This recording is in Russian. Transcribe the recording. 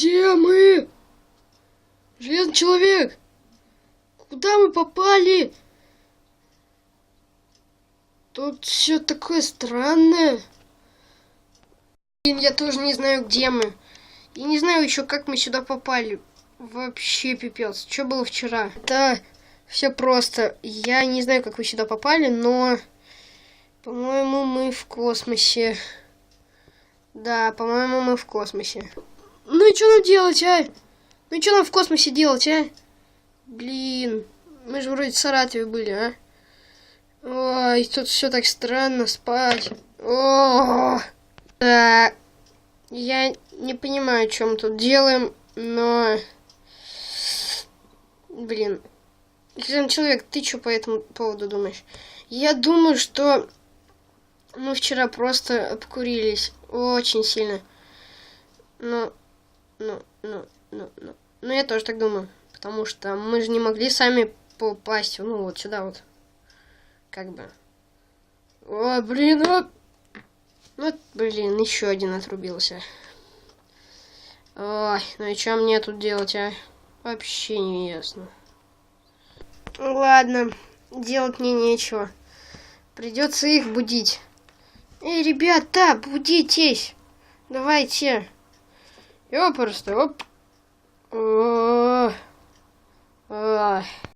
Где мы? Железный человек! Куда мы попали? Тут все такое странное. Блин, я тоже не знаю, где мы. Я не знаю еще, как мы сюда попали. Вообще пипец. Что было вчера? Да, все просто. Я не знаю, как вы сюда попали, но... По-моему, мы в космосе. Да, по-моему, мы в космосе. Ну и что нам делать, а? Ну и что нам в космосе делать, а? Блин, мы же вроде в Саратове были, а? Ой, тут все так странно спать. О, да, я не понимаю, что мы тут делаем, но... Блин, Железный человек, ты что по этому поводу думаешь? Я думаю, что мы вчера просто обкурились очень сильно. Ну, ну, ну, ну, ну. Ну, я тоже так думаю. Потому что мы же не могли сами попасть, ну, вот сюда вот. Как бы. О, блин, о! Ну, блин, еще один отрубился. Ой, ну и что мне тут делать, а? Вообще не ясно. Ладно, делать мне нечего. Придется их будить. Эй, ребята, будитесь. Давайте. Я просто, оп. О, о.